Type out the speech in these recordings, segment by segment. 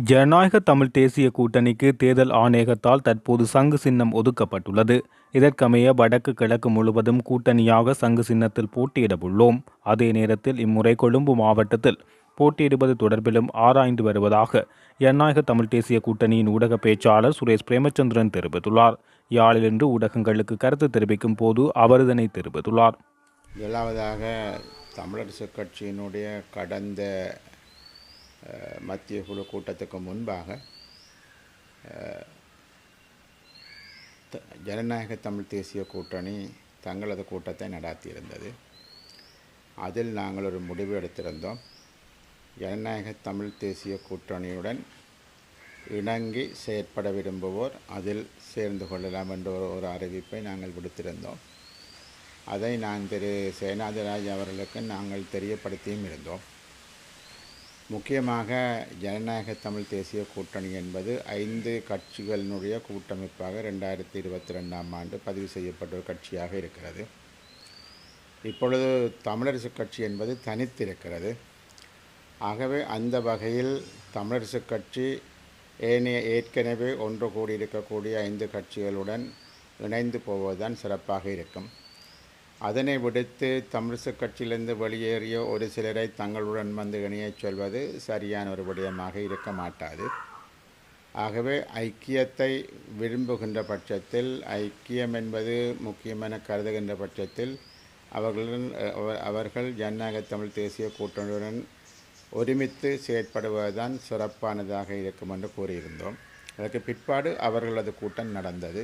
ஜனநாயக தமிழ் தேசிய கூட்டணிக்கு தேர்தல் ஆணையகத்தால் தற்போது சங்கு சின்னம் ஒதுக்கப்பட்டுள்ளது. இதற்கமைய வடக்கு கிழக்கு முழுவதும் கூட்டணியாக சங்கு சின்னத்தில் போட்டியிடவுள்ளோம். அதே நேரத்தில் இம்முறை கொழும்பு மாவட்டத்தில் போட்டியிடுவது தொடர்பிலும் ஆராய்ந்து வருவதாக ஜனநாயக தமிழ் தேசிய கூட்டணியின் ஊடக பேச்சாளர் சுரேஷ் பிரேமச்சந்திரன் தெரிவித்துள்ளார். யாழிலிருந்து ஊடகங்களுக்கு கருத்து தெரிவிக்கும் போது அவர் இதனை தெரிவித்துள்ளார். முதலாவதாக தமிழரசு கட்சியினுடைய கடந்த மத்திய குழு கூட்டத்துக்கு முன்பாக த- ஜனநாயக தமிழ் தேசிய கூட்டணி தங்களது கூட்டத்தை நடாத்தியிருந்தது. அதில் நாங்கள் ஒரு முடிவு எடுத்திருந்தோம். ஜனநாயக தமிழ் தேசிய கூட்டணியுடன் இணங்கி செயற்பட விரும்புவோர் அதில் சேர்ந்து கொள்ளலாம் என்ற ஒரு ஒரு அறிவிப்பை நாங்கள் விடுத்திருந்தோம். அதை நான் திரு. சேனாதிராஜ் அவர்களுக்கு நாங்கள் தெரியப்படுத்தியும் இருந்தோம். முக்கியமாக ஜனநாயக தமிழ் தேசிய கூட்டணி என்பது ஐந்து கட்சிகளினுடைய கூட்டமைப்பாக ரெண்டாயிரத்தி இருபத்தி ரெண்டாம் ஆண்டு பதிவு செய்யப்பட்ட ஒரு கட்சியாக இருக்கிறது. இப்பொழுது தமிழரசு கட்சி என்பது தனித்திருக்கிறது. ஆகவே அந்த வகையில் தமிழரசு கட்சி ஏனைய ஏற்கனவே ஒன்று கூடியிருக்கக்கூடிய ஐந்து கட்சிகளுடன் இணைந்து போவதுதான் சிறப்பாக இருக்கும். அதனை விடுத்து தமிழிசு கட்சியிலிருந்து வெளியேறிய ஒரு சிலரை தங்களுடன் வந்து இணையச் சொல்வது சரியான ஒரு விடயமாக இருக்க மாட்டாது. ஆகவே ஐக்கியத்தை விரும்புகின்ற பட்சத்தில் ஐக்கியம் என்பது முக்கியமென கருதுகின்ற பட்சத்தில் அவர்களுடன் அவர்கள் ஜனநாயக தமிழ் தேசிய கூட்டணியுடன் ஒருமித்து செயற்படுவதுதான் சிறப்பானதாக இருக்கும் என்று கூறியிருந்தோம். அதற்கு பிற்பாடு அவர்களது கூட்டம் நடந்தது.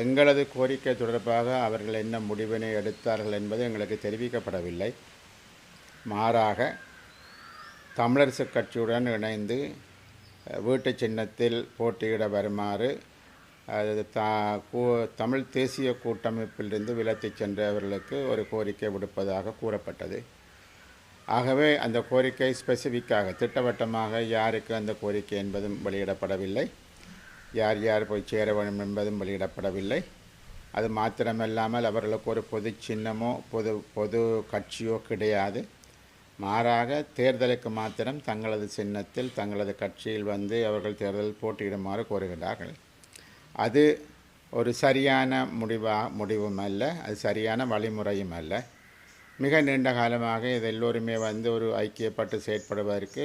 எங்களது கோரிக்கை தொடர்பாக அவர்கள் என்ன முடிவினை எடுத்தார்கள் என்பது எங்களுக்கு தெரிவிக்கப்படவில்லை. மாறாக தமிழரசு கட்சியுடன் இணைந்து வீட்டு சின்னத்தில் போட்டியிட வருமாறு அது தா கூ தமிழ் தேசிய கூட்டமைப்பிலிருந்து விலத்தி சென்றவர்களுக்கு ஒரு கோரிக்கை விடுப்பதாக கூறப்பட்டது. ஆகவே அந்த கோரிக்கை ஸ்பெசிஃபிக்காக திட்டவட்டமாக யாருக்கு அந்த கோரிக்கை என்பதும் வெளியிடப்படவில்லை. யார் யார் போய் சேர வேண்டும் என்பதும் வெளியிடப்படவில்லை. அது மாத்திரமல்லாமல் அவர்களுக்கு ஒரு பொது சின்னமோ பொது பொது கட்சியோ கிடையாது. மாறாக தேர்தலுக்கு மாத்திரம் தங்களது சின்னத்தில் தங்களது கட்சியில் வந்து அவர்கள் தேர்தல் போட்டியிடுமாறு கோருகிறார்கள் அது ஒரு சரியான முடிவா முடிவும் அல்ல அது சரியான வழிமுறையும் அல்ல மிக நீண்ட காலமாக இது எல்லோருமே வந்து ஒரு ஐக்கியப்பட்டு செயற்படுவதற்கு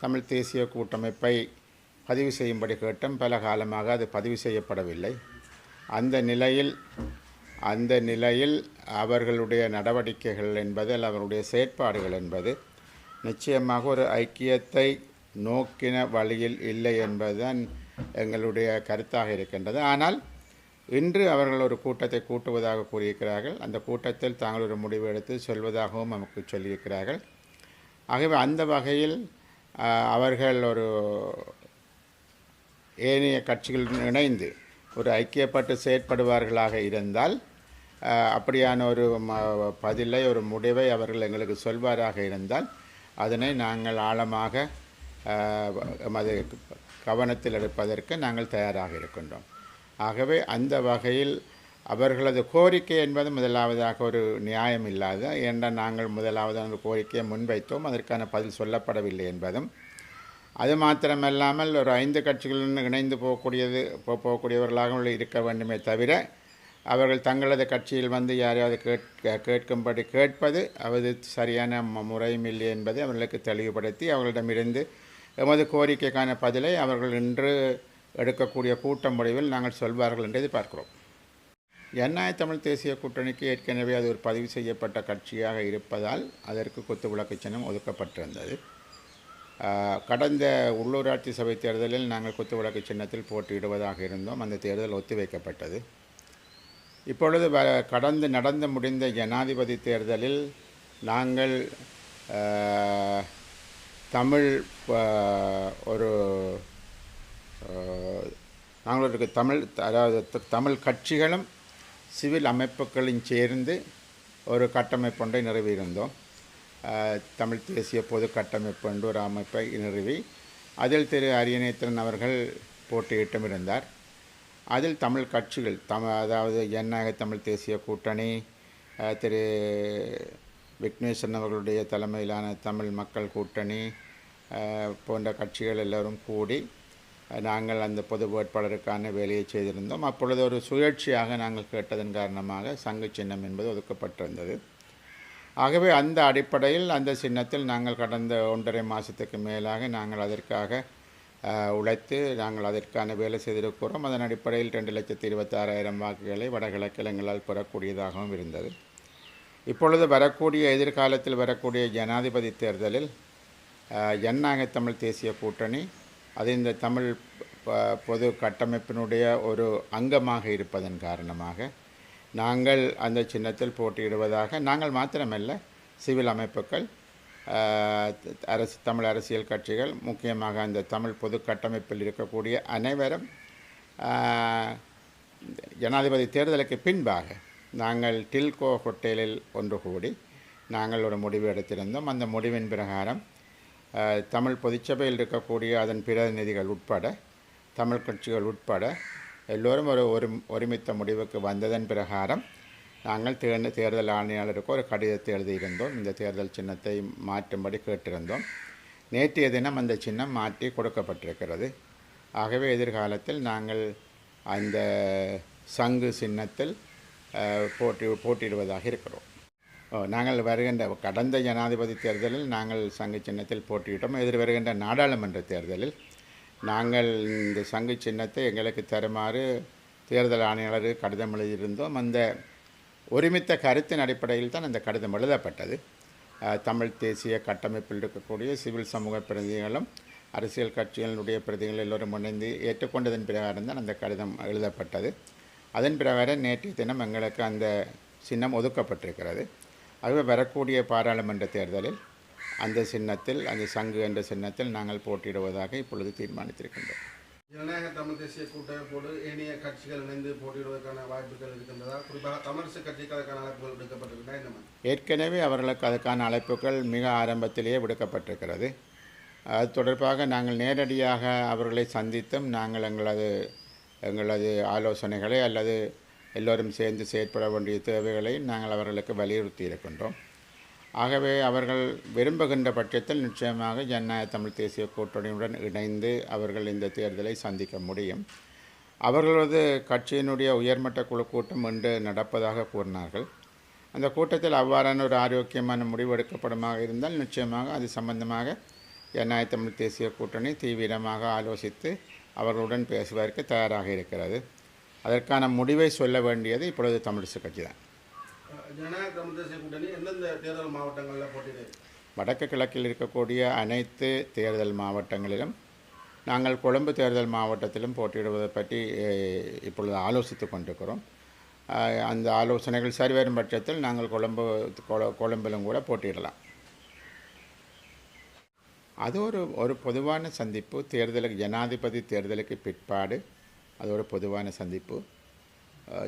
தமிழ் தேசிய கூட்டமைப்பை பதிவு செய்யும்படி கேட்டும். பல காலமாக அது பதிவு செய்யப்படவில்லை. அந்த நிலையில் அந்த நிலையில் அவர்களுடைய நடவடிக்கைகள் என்பது அவருடைய செயற்பாடுகள் என்பது நிச்சயமாக ஒரு ஐக்கியத்தை நோக்கின வழியில் இல்லை என்பதுதான் எங்களுடைய கருத்தாக இருக்கின்றது. ஆனால் இன்று அவர்கள் ஒரு கூட்டத்தை கூட்டுவதாக கூறியிருக்கிறார்கள். அந்த கூட்டத்தில் தாங்கள் ஒரு முடிவு எடுத்து சொல்வதாகவும் நமக்கு சொல்லியிருக்கிறார்கள். ஆகவே அந்த வகையில் அவர்கள் ஒரு ஏனைய கட்சிகளுடன் இணைந்து ஒரு ஐக்கியப்பட்டு செயற்படுவார்களாக இருந்தால் அப்படியான ஒரு பதிலை ஒரு முடிவை அவர்கள் எங்களுக்கு சொல்வாராக இருந்தால் அதனை நாங்கள் ஆழமாக ஆஹ், எமது கவனத்தில் எடுப்பதற்கு நாங்கள் தயாராக இருக்கின்றோம். ஆகவே அந்த வகையில் அவர்களது கோரிக்கை என்பது முதலாவதாக ஒரு நியாயம் இல்லாத ஏனென்றால் நாங்கள் முதலாவது அந்த கோரிக்கையை முன்வைத்தோம் அதற்கான பதில் சொல்லப்படவில்லை என்பதும் அது மாத்திரமல்லாமல் ஒரு ஐந்து கட்சிகளுடன் இணைந்து போகக்கூடியது போ- போகக்கூடியவர்களாக இருக்க வேண்டுமே தவிர அவர்கள் தங்களது கட்சியில் வந்து யாரையாவது கேட்க கேட்கும்படி கேட்பது அது சரியான முறையும் இல்லை என்பதை அவர்களுக்கு தெளிவுபடுத்தி அவர்களிடமிருந்து எமது கோரிக்கைக்கான பதிலை அவர்கள் இன்று எடுக்கக்கூடிய கூட்டம் முடிவில் நாங்கள் சொல்வார்கள் என்று எதிர்பார்க்கிறோம். ஜனநாயக தமிழ் தேசிய கூட்டணிக்கு ஏற்கனவே அது ஒரு பதிவு செய்யப்பட்ட கட்சியாக இருப்பதால் அதற்கு குத்து விளக்கு சின்னம் ஒதுக்கப்பட்டிருந்தது. கடந்த உள்ளூராட்சி சபை தேர்தலில் நாங்கள் குத்துவிளக்கு சின்னத்தில் போட்டியிடுவதாக இருந்தோம். அந்த தேர்தல் ஒத்திவைக்கப்பட்டது. இப்பொழுது வ- கடந்து நடந்து முடிந்த ஜனாதிபதி தேர்தலில் நாங்கள் தமிழ் ஒரு நாங்களுக்கு தமிழ் அதாவது தமிழ் கட்சிகளும் சிவில் அமைப்புகளும் சேர்ந்து ஒரு கட்டமைப்பு ஒன்றை நிறுவியிருந்தோம். தமிழ் தேசிய பொது கட்டமைப்பு என்று ஒரு அமைப்பை நிறுவி அதில் திரு அரியநேத்திரன் அவர்கள் போட்டியிட்டும் இருந்தார் அதில் தமிழ் கட்சிகள் தம அதாவது ஜனநாயக தமிழ் தேசிய கூட்டணி திரு விக்னேஸ்வரன் அவர்களுடைய தலைமையிலான தமிழ் மக்கள் கூட்டணி போன்ற கட்சிகள் எல்லோரும் கூடி நாங்கள் அந்த பொது வேட்பாளருக்கான வேலையை செய்திருந்தோம். அப்பொழுது ஒரு சுழற்சியாக நாங்கள் கேட்டதன் காரணமாக சங்கு சின்னம் என்பது ஒதுக்கப்பட்டிருந்தது. ஆகவே அந்த அடிப்படையில் அந்த சின்னத்தில் நாங்கள் கடந்த ஒன்றரை மாதத்துக்கு மேலாக நாங்கள் அதற்காக உழைத்து நாங்கள் அதற்கான வேலை செய்திருக்கிறோம். அதன் அடிப்படையில் ரெண்டு லட்சத்தி இருபத்தாறாயிரம் வாக்குகளை வடகிழக்கில் எங்களால் பெறக்கூடியதாகவும் இருந்தது. இப்பொழுது வரக்கூடிய எதிர்காலத்தில் வரக்கூடிய ஜனாதிபதி தேர்தலில் ஜனநாயக தமிழ் தேசிய கூட்டணி அது இந்த தமிழ் ப- பொது கட்டமைப்பினுடைய ஒரு அங்கமாக இருப்பதன் காரணமாக நாங்கள் அந்த சின்னத்தில் போட்டியிடுவதாக நாங்கள் மாத்திரமல்ல சிவில் அமைப்புகள் அரசு தமிழ் அரசியல் கட்சிகள் முக்கியமாக அந்த தமிழ் பொது கட்டமைப்பில் இருக்கக்கூடிய அனைவரும் ஜனாதிபதி தேர்தலுக்கு பின்பாக நாங்கள் டில்கோ ஹோட்டலில் ஒன்று கூடி நாங்கள் ஒரு முடிவு எடுத்திருந்தோம். அந்த முடிவின் பிரகாரம் தமிழ் பொதுச்சபையில் இருக்கக்கூடிய அதன் பிரதிநிதிகள் உட்பட தமிழ் கட்சிகள் உட்பட எல்லோரும் ஒரு ஒரு ஒருமித்த முடிவுக்கு வந்ததன் பிரகாரம் நாங்கள் தேர்ந்த தேர்தல் ஆணையாளருக்கு ஒரு கடிதத்தை எழுதியிருந்தோம். இந்த தேர்தல் சின்னத்தை மாற்றும்படி கேட்டிருந்தோம். நேற்றைய தினம் அந்த சின்னம் மாற்றி கொடுக்கப்பட்டிருக்கிறது. ஆகவே எதிர்காலத்தில் நாங்கள் அந்த சங்கு சின்னத்தில் போட்டி போட்டியிடுவதாக இருக்கிறோம். நாங்கள் வருகின்ற கடந்த ஜனாதிபதி தேர்தலில் நாங்கள் சங்கு சின்னத்தில் போட்டியிட்டோம். எதிர் வருகின்ற நாடாளுமன்ற தேர்தலில் நாங்கள் இந்த சங்கு சின்னத்தை எங்களுக்கு தருமாறு தேர்தல் ஆணையாளருக்கு கடிதம் எழுதியிருந்தோம். அந்த ஒருமித்த கருத்தின் அடிப்படையில் தான் அந்த கடிதம் எழுதப்பட்டது. தமிழ் தேசிய கட்டமைப்பில் இருக்கக்கூடிய சிவில் சமூக பிரதிநிதிகளும் அரசியல் கட்சிகளினுடைய பிரதிநிதிகள் எல்லோரும் இணைந்து ஏற்றுக்கொண்டதன் பிரகாரம் தான் அந்த கடிதம் எழுதப்பட்டது. அதன் பிரகாரம் நேற்றைய தினம் எங்களுக்கு அந்த சின்னம் ஒதுக்கப்பட்டிருக்கிறது. ஆகவே வரக்கூடிய பாராளுமன்ற தேர்தலில் அந்த சின்னத்தில் அந்த சங்கு என்ற சின்னத்தில் நாங்கள் போட்டியிடுவதாக இப்பொழுது தீர்மானித்திருக்கின்றோம். ஜனநாயக தமிழ் தேசிய கூட்டமைப்போடு ஏனைய கட்சிகள் இணைந்து போட்டியிடுவதற்கான வாய்ப்புகள் இருக்கின்றதா? குறிப்பாக தமிழரசு கட்சிக்கு அதற்கான அழைப்புகள் விடுக்கப்பட்டிருக்கின்றன ஏற்கனவே அவர்களுக்கு அதுக்கான அழைப்புகள் மிக ஆரம்பத்திலேயே விடுக்கப்பட்டிருக்கிறது. அது தொடர்பாக நாங்கள் நேரடியாக அவர்களை சந்தித்தும் நாங்கள் எங்களது எங்களது ஆலோசனைகளை அல்லது எல்லோரும் சேர்ந்து செயற்பட வேண்டிய தேவைகளை நாங்கள் அவர்களுக்கு வலியுறுத்தி இருக்கின்றோம் ஆகவே அவர்கள் விரும்புகின்ற பட்சத்தில் நிச்சயமாக ஜனநாயக தமிழ் தேசிய கூட்டணியுடன் இணைந்து அவர்கள் இந்த தேர்தலை சந்திக்க முடியும். அவர்களது கட்சியினுடைய உயர்மட்ட குழு கூட்டம் இன்று நடப்பதாக கூறினார்கள். அந்த கூட்டத்தில் அவ்வாறான ஒரு ஆரோக்கியமான முடிவு எடுக்கப்படுமாக இருந்தால் நிச்சயமாக அது சம்பந்தமாக ஜனநாயக தமிழ் தேசிய கூட்டணி தீவிரமாக ஆலோசித்து அவர்களுடன் பேசுவதற்கு தயாராக இருக்கிறது. அதற்கான முடிவை சொல்ல வேண்டியது இப்பொழுது தமிழிசை கட்சி தான். ஜனநாயக தமிழ் கூட்டணி எந்தெந்த தேர்தல் மாவட்டங்களில் வடக்கு கிழக்கில் இருக்கக்கூடிய அனைத்து தேர்தல் மாவட்டங்களிலும் நாங்கள் கொழும்பு தேர்தல் மாவட்டத்திலும் போட்டியிடுவதை பற்றி இப்பொழுது ஆலோசித்து கொண்டிருக்கிறோம். அந்த ஆலோசனைகள் சரிவரும் பட்சத்தில் நாங்கள் கொழும்பு கொழும்பிலும் கூட போட்டியிடலாம். அது ஒரு ஒரு பொதுவான சந்திப்பு. தேர்தலுக்கு ஜனாதிபதி தேர்தலுக்கு பிற்பாடு அது ஒரு பொதுவான சந்திப்பு.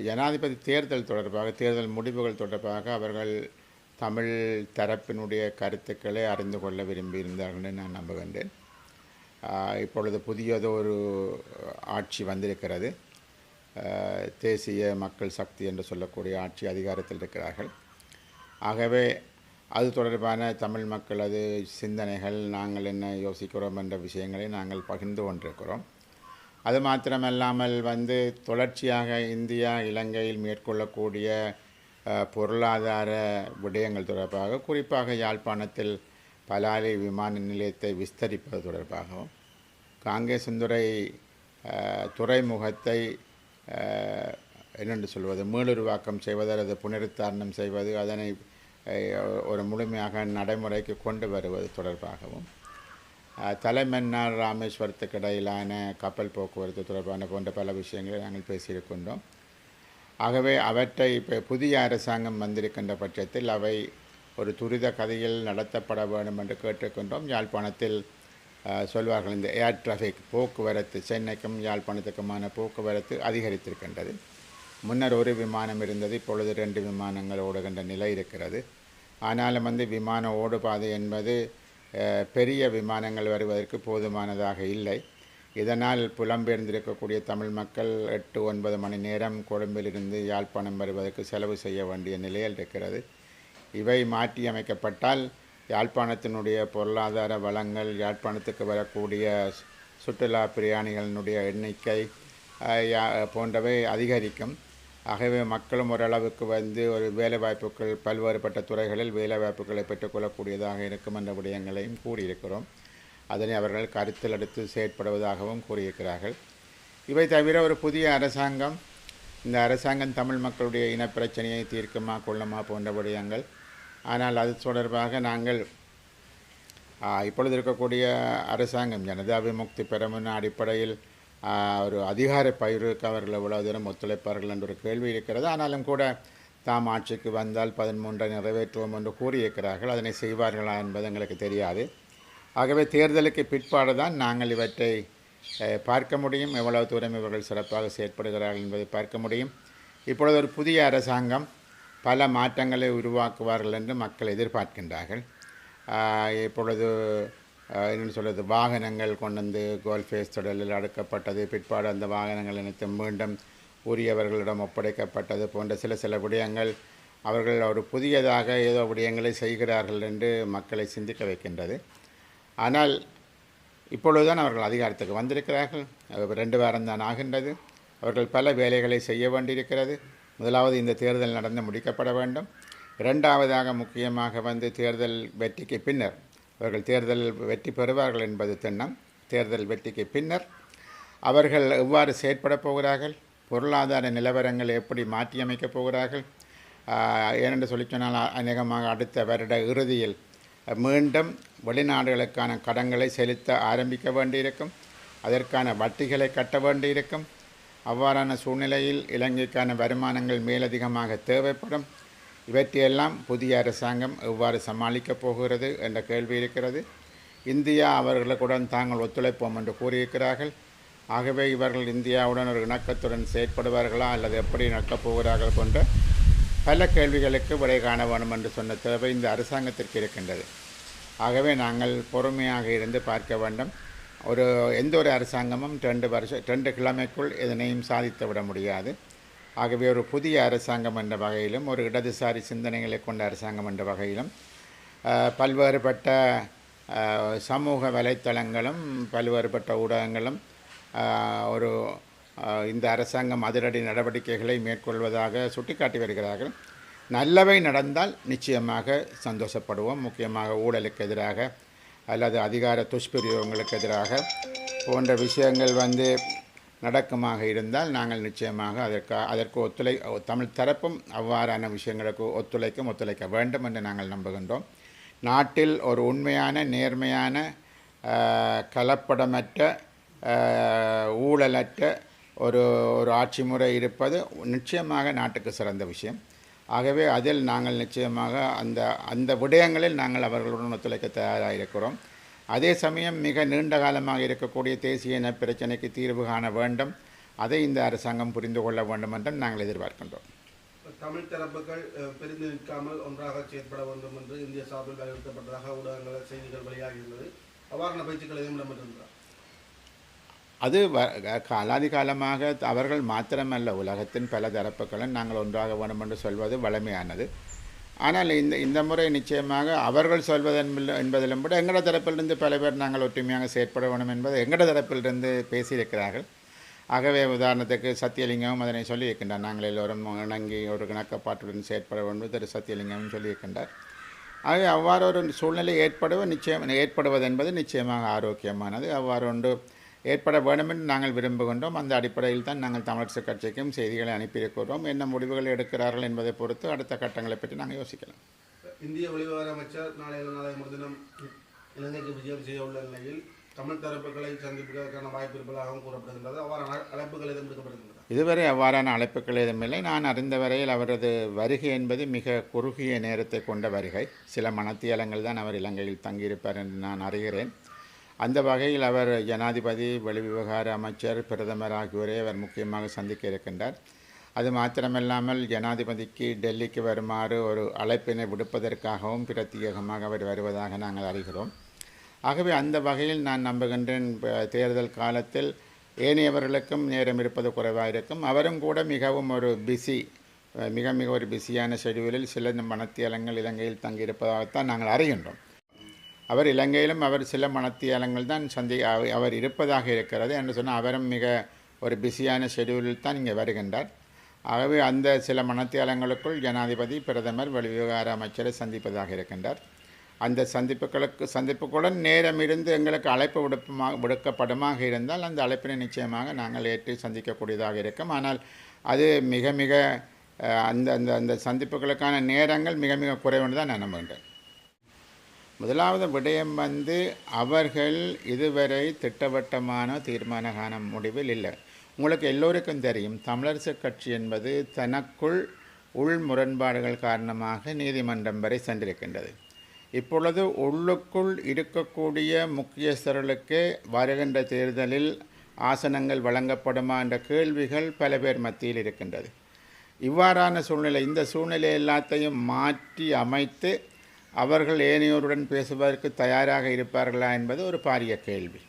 ஜனாதிபதி தேர்தல் தொடர்பாக தேர்தல் முடிவுகள் தொடர்பாக அவர்கள் தமிழ் தரப்பினுடைய கருத்துக்களை அறிந்து கொள்ள விரும்பியிருந்தார்கள் நான் நம்புகின்றேன். இப்பொழுது இப்பொழுது புதியதொரு ஆட்சி வந்திருக்கிறது. தேசிய மக்கள் சக்தி என்று சொல்லக்கூடிய ஆட்சி அதிகாரத்தில் இருக்கிறார்கள். ஆகவே அது தொடர்பான தமிழ் மக்களது சிந்தனைகள் நாங்கள் என்ன யோசிக்கிறோம் என்ற விஷயங்களை நாங்கள் பகிர்ந்து கொண்டிருக்கிறோம். அது மாத்திரமல்லாமல் வந்து தொடர்ச்சியாக இந்தியா இலங்கையில் மேற்கொள்ளக்கூடிய பொருளாதார விடயங்கள் தொடர்பாக குறிப்பாக யாழ்ப்பாணத்தில் பலாலி விமான நிலையத்தை விஸ்தரிப்பது தொடர்பாகவும் காங்கேசந்துறை துறைமுகத்தை என்னென்று சொல்வது மீளுருவாக்கம் செய்வது அல்லது புனருத்தாரணம் செய்வது அதனை ஒரு முழுமையாக நடைமுறைக்கு கொண்டு வருவது தொடர்பாகவும் தலைமன்னார் ராமேஸ்வரத்துக்கு இடையிலான கப்பல் போக்குவரத்து தொடர்பான போன்ற பல விஷயங்களை நாங்கள் பேசியிருக்கின்றோம். ஆகவே அவற்றை இப்போ புதிய அரசாங்கம் வந்திருக்கின்ற பட்சத்தில் அவை ஒரு துரித கதையில் நடத்தப்பட வேண்டும் என்று கேட்டிருக்கின்றோம். யாழ்ப்பாணத்தில் சொல்வார்கள் இந்த ஏர் டிராஃபிக் போக்குவரத்து சென்னைக்கும் யாழ்ப்பாணத்துக்குமான போக்குவரத்து அதிகரித்திருக்கின்றது. முன்னர் ஒரு விமானம் இருந்தது இப்பொழுது ரெண்டு விமானங்கள் ஓடுகின்ற நிலை இருக்கிறது. ஆனாலும் வந்து விமான ஓடுபாதை என்பது பெரிய விமானங்கள் வருவதற்கு போதுமானதாக இல்லை. இதனால் புலம்பெயர்ந்திருக்கக்கூடிய தமிழ் மக்கள் எட்டு ஒன்பது மணி நேரம் கொழும்பிலிருந்து யாழ்ப்பாணம் வருவதற்கு செலவு செய்ய வேண்டிய நிலையில் இருக்கிறது. இவை மாற்றியமைக்கப்பட்டால் யாழ்ப்பாணத்தினுடைய பொருளாதார வளங்கள் யாழ்ப்பாணத்துக்கு வரக்கூடிய சு- சுற்றுலா பிரயாணிகளினுடைய எண்ணிக்கை யா- போன்றவை அதிகரிக்கும். ஆகவே மக்களும் ஓரளவுக்கு வந்து ஒரு வேலைவாய்ப்புகள் பல்வேறுபட்ட துறைகளில் வேலைவாய்ப்புகளை பெற்றுக்கொள்ளக்கூடியதாக இருக்கும் என்ற விடயங்களையும் கூறியிருக்கிறோம். அதனை அவர்கள் கருத்தில் எடுத்து செயற்படுவதாகவும் கூறியிருக்கிறார்கள். இவை தவிர ஒரு புதிய அரசாங்கம் இந்த அரசாங்கம் தமிழ் மக்களுடைய இனப்பிரச்சனையை தீர்க்குமா கொள்ளுமா போன்ற விடயங்கள். ஆனால் அது தொடர்பாக நாங்கள் இப்பொழுது இருக்கக்கூடிய அரசாங்கம் ஜனதா விமுக்தி பெறமுன அடிப்படையில் ஒரு அதிகார பயிருக்கு அவர்கள் எவ்வளவு தூரம் ஒத்துழைப்பார்கள் என்ற ஒரு கேள்வி இருக்கிறது. ஆனாலும் கூட தாம் ஆட்சிக்கு வந்தால் பதிமூன்றை நிறைவேற்றுவோம் என்று கூறியிருக்கிறார்கள். அதனை செய்வார்களா என்பது எங்களுக்கு தெரியாது. ஆகவே தேர்தலுக்கு பிற்பாடு தான் நாங்கள் இவற்றை பார்க்க முடியும். எவ்வளவு தூரம் இவர்கள் சிறப்பாக செயற்படுகிறார்கள் என்பதை பார்க்க முடியும். இப்பொழுது ஒரு புதிய அரசாங்கம் பல மாற்றங்களை உருவாக்குவார்கள் என்று மக்கள் எதிர்பார்க்கின்றார்கள். இப்பொழுது என்னென்னு சொல்கிறது வாகனங்கள் கொண்டு வந்து கோல்ஃபேஸ் தொடரில் அடுக்கப்பட்டது பிற்பாடு அந்த வாகனங்கள் அனைத்தும் மீண்டும் உரியவர்களிடம் ஒப்படைக்கப்பட்டது போன்ற சில சில விடயங்கள் அவர்கள் ஒரு புதியதாக ஏதோ விடயங்களை செய்கிறார்கள் என்று மக்களை சிந்திக்க வைக்கின்றது. ஆனால் இப்பொழுதுதான் அவர்கள் அதிகாரத்துக்கு வந்திருக்கிறார்கள். ரெண்டு வாரம் தான் ஆகின்றது. அவர்கள் பல வேலைகளை செய்ய வேண்டியிருக்கிறது. முதலாவது இந்த தேர்தல் நடந்து முடிக்கப்பட வேண்டும். இரண்டாவதாக முக்கியமாக வந்து தேர்தல் வெற்றிக்கு பின்னர் அவர்கள் தேர்தல் வெற்றி பெறுவார்கள் என்பது திண்ணம். தேர்தல் வெற்றிக்கு பின்னர் அவர்கள் எவ்வாறு செயற்பட போகிறார்கள்? பொருளாதார நிலவரங்களை எப்படி மாற்றியமைக்கப் போகிறார்கள்? ஏனென்று சொல்லி சொன்னால் அநேகமாக அடுத்த வருட இறுதியில் மீண்டும் வெளிநாடுகளுக்கான கடன்களை செலுத்த ஆரம்பிக்க வேண்டியிருக்கும். அதற்கான வட்டிகளை கட்ட வேண்டியிருக்கும். அவ்வாறான சூழ்நிலையில் இலங்கைக்கான வருமானங்கள் மேலதிகமாக தேவைப்படும். இவற்றையெல்லாம் புதிய அரசாங்கம் எவ்வாறு சமாளிக்கப் போகிறது என்ற கேள்வி இருக்கிறது. இந்தியா அவர்களுடன் தாங்கள் ஒத்துழைப்போம் என்று கூறியிருக்கிறார்கள். ஆகவே இவர்கள் இந்தியாவுடன் ஒரு இணக்கத்துடன் செயற்படுவார்களா அல்லது எப்படி நடக்கப் போகிறார்கள் போன்ற பல கேள்விகளுக்கு விடை காண வேண்டும் என்று சொன்ன தேவை இந்த அரசாங்கத்திற்கு இருக்கின்றது. ஆகவே நாங்கள் பொறுமையாக இருந்து பார்க்க வேண்டும். ஒரு எந்த ஒரு அரசாங்கமும் ரெண்டு வருஷம் ரெண்டு கிழமைக்குள் எதனையும் சாதித்து விட முடியாது. ஆகவே ஒரு புதிய அரசாங்கம் என்ற வகையிலும் ஒரு இடதுசாரி சிந்தனைகளை கொண்ட அரசாங்கம் என்ற வகையிலும் பல்வேறுபட்ட சமூக வலைத்தளங்களும் பல்வேறுபட்ட ஊடகங்களும் ஒரு இந்த அரசாங்கம் அதிரடி நடவடிக்கைகளை மேற்கொள்வதாக சுட்டிக்காட்டி வருகிறார்கள். நல்லவை நடந்தால் நிச்சயமாக சந்தோஷப்படுவோம். முக்கியமாக ஊழலுக்கு எதிராக அல்லது அதிகார துஷ்பிரயோகங்களுக்கு எதிராக போன்ற விஷயங்கள் வந்து நடக்கமாக இருந்தால் நாங்கள் நிச்சயமாக அதற்கு அதற்கு ஒத்துழை தமிழ் தரப்பும் அவ்வாறான விஷயங்களுக்கு ஒத்துழைக்கும் ஒத்துழைக்க வேண்டும் என்று நாங்கள் நம்புகின்றோம். நாட்டில் ஒரு உண்மையான நேர்மையான கலப்படமற்ற ஊழலற்ற ஒரு ஒரு ஆட்சி முறை இருப்பது நிச்சயமாக நாட்டுக்கு சிறந்த விஷயம். ஆகவே அதில் நாங்கள் நிச்சயமாக அந்த அந்த விடயங்களில் நாங்கள் அவர்களுடன் ஒத்துழைக்க தயாராக இருக்கிறோம். அதே சமயம் மிக நீண்ட காலமாக இருக்கக்கூடிய தேசிய இன பிரச்சனைக்கு தீர்வு காண வேண்டும். அதை இந்த அரசாங்கம் புரிந்து கொள்ள வேண்டும் என்றும் நாங்கள் எதிர்பார்க்கின்றோம். தமிழ் தரப்புகள் பிரிந்து நிற்காமல் ஒன்றாக செயற்பட வேண்டும் என்று இந்திய சார்பில் வலியுறுத்தப்பட்டதாக ஊடகங்கள் செய்திகள் வெளியாகியுள்ளது. அவ்வாறான பேச்சுக்கள் எதுவும் இடம்பெற்றிருந்தார் அது வ- காலாதி காலமாக அவர்கள் மாத்திரமல்ல உலகத்தின் பல தரப்புகளும் நாங்கள் ஒன்றாக வேண்டும் என்று சொல்வது வளமையானது. ஆனால் இந்த இந்த முறை நிச்சயமாக அவர்கள் சொல்வதன் என்பதிலும் கூட எங்களோட தரப்பிலிருந்து பல பேர் நாங்கள் ஒற்றுமையாக செயற்பட வேண்டும் என்பது எங்களோட தரப்பிலிருந்து பேசியிருக்கிறார்கள். ஆகவே உதாரணத்துக்கு சத்தியலிங்கமும் அதனை சொல்லியிருக்கின்றார். நாங்கள் எல்லோரும் இணங்கி ஒரு இணக்கப்பாட்டுடன் செயற்பட வேண்டும் திரு சத்தியலிங்கமும் சொல்லியிருக்கின்றார். ஆகவே அவ்வாறு ஒரு சூழ்நிலை ஏற்படுவ நிச்சயம் ஏற்படுவது என்பது நிச்சயமாக ஆரோக்கியமானது. அவ்வாறு ஒன்று ஏற்பட வேண்டும் என்று நாங்கள் விரும்புகின்றோம். அந்த அடிப்படையில் தான் நாங்கள் தமிழரசு கட்சிக்கும் செய்திகளை அனுப்பியிருக்கிறோம். என்ன முடிவுகள் எடுக்கிறார்கள் என்பதை பொறுத்து அடுத்த கட்டங்களை பற்றி நாங்கள் யோசிக்கலாம். இந்திய வெளிவிவகார அமைச்சர் நாளை நாளை முன்தினம் இலங்கைக்கு விஜயம் செய்ய உள்ள நிலையில் தமிழ் தரப்புகளை சந்திப்பதற்கான வாய்ப்பு இருப்பதாகவும் கூறப்படுகின்றது. அவ்வாறான அழைப்புகள் எதுவும் விடுக்கப்படுகின்றன? இதுவரை அவ்வாறான அழைப்புகள் ஏதுமில்லை நான் அறிந்த வரையில் அவரது வருகை என்பது மிக குறுகிய நேரத்தை கொண்ட வருகை. சில மனத்தியாலங்கள் தான் அவர் இலங்கையில் தங்கியிருப்பார் என்று நான் அறிகிறேன். அந்த வகையில் அவர் ஜனாதிபதி வெளிவிவகார அமைச்சர் பிரதமர் ஆகியோரை அவர் முக்கியமாக சந்திக்க இருக்கின்றார். அது மாத்திரமல்லாமல் ஜனாதிபதிக்கு டெல்லிக்கு வருமாறு ஒரு அழைப்பினை விடுப்பதற்காகவும் பிரத்யேகமாக அவர் வருவதாக நாங்கள் அறிகிறோம். ஆகவே அந்த வகையில் நான் நம்புகின்றேன் தேர்தல் காலத்தில் ஏனையவர்களுக்கும் நேரம் இருப்பது குறைவாக இருக்கும். அவரும் கூட மிகவும் ஒரு பிஸி மிக மிக ஒரு பிஸியான ஷெடியூலில் சில மனத்தியலங்கள் இலங்கையில் தங்கியிருப்பதாகத்தான் நாங்கள் அறிகின்றோம். அவர் இலங்கையிலும் அவர் சில மனத்தியாலங்கள் தான் சந்தி அவ- அவர் இருப்பதாக இருக்கிறது என்று சொன்னால் அவரும் மிக ஒரு பிஸியான ஷெடியூலில் தான் இங்கே வருகின்றார். ஆகவே அந்த சில மனத்தியாலங்களுக்குள் ஜனாதிபதி பிரதமர் வெளிவிவகார அமைச்சரை சந்திப்பதாக இருக்கின்றார். அந்த சந்திப்புகளுக்கு சந்திப்புக்குடன் நேரம் இருந்து எங்களுக்கு அழைப்பு விடுப்புமாக விடுக்கப்படுமாக இருந்தால் அந்த அழைப்பினை நிச்சயமாக நாங்கள் ஏற்று சந்திக்கக்கூடியதாக இருக்கும். ஆனால் அது மிக மிக அந்த அந்த அந்த சந்திப்புகளுக்கான நேரங்கள் மிக மிக குறைவுன்னு தான் நான் நம்புகின்றேன். முதலாவது விடயம் வந்து அவர்கள் இதுவரை திட்டவட்டமான தீர்மானகான முடிவில் இல்லை. உங்களுக்கு எல்லோருக்கும் தெரியும் தமிழரசு கட்சி என்பது தனக்குள் உள் முரண்பாடுகள் காரணமாக நீதிமன்றம் வரை சென்றிருக்கின்றது. இப்பொழுது உள்ளுக்குள் இருக்கக்கூடிய முக்கியஸ்தர்களுக்கு வருகின்ற தேர்தலில் ஆசனங்கள் வழங்கப்படுமா என்ற கேள்விகள் பல பேர் மத்தியில் இருக்கின்றது. இவ்வாறான சூழ்நிலை இந்த சூழ்நிலை எல்லாத்தையும் மாற்றி அமைத்து அவர்கள் ஏனையோருடன் பேசுவதற்கு தயாராக இருப்பார்களா என்பது ஒரு பாரிய கேள்வி.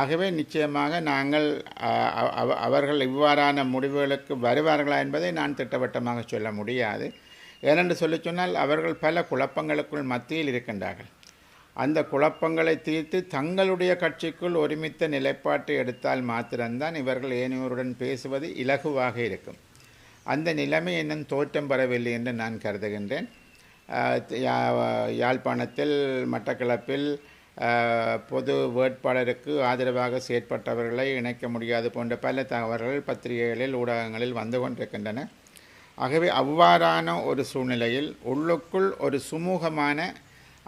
ஆகவே நிச்சயமாக நாங்கள் அவர்கள் இவ்வாறான முடிவுகளுக்கு வருவார்களா என்பதை நான் திட்டவட்டமாக சொல்ல முடியாது. ஏனென்று சொல்லி சொன்னால் அவர்கள் பல குழப்பங்களுக்குள் மத்தியில் இருக்கின்றார்கள். அந்த குழப்பங்களை தீர்த்து தங்களுடைய கட்சிக்குள் ஒருமித்த நிலைப்பாட்டை எடுத்தால் மாத்திரம்தான் இவர்கள் ஏனையோருடன் பேசுவது இலகுவாக இருக்கும். அந்த நிலைமை இன்னும் தோற்றம் பெறவில்லை என்று நான் கருதுகின்றேன். யாழ்ப்பாணத்தில் மட்டக்களப்பில் பொது வேட்பாளருக்கு ஆதரவாக செயற்பட்டவர்களை இணைக்க முடியாது போன்ற பல தகவல்கள் பத்திரிகைகளில் ஊடகங்களில் வந்து கொண்டிருக்கின்றன. ஆகவே அவ்வாறான ஒரு சூழ்நிலையில் உள்ளுக்குள் ஒரு சுமூகமான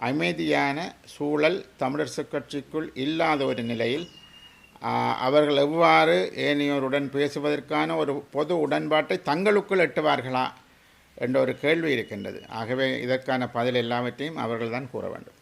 அமைதியான சூழல் தமிழரசு கட்சிக்குள் இல்லாத ஒரு நிலையில் அவர்கள் எவ்வாறு ஏனையோருடன் பேசுவதற்கான ஒரு பொது உடன்பாட்டை தங்களுக்குள் எட்டுவார்களா? என்ற ஒரு கேள்வி இருக்கின்றது. ஆகவே இதற்கான பதில் எல்லாவற்றையும் அவர்கள்தான் கூற வேண்டும்.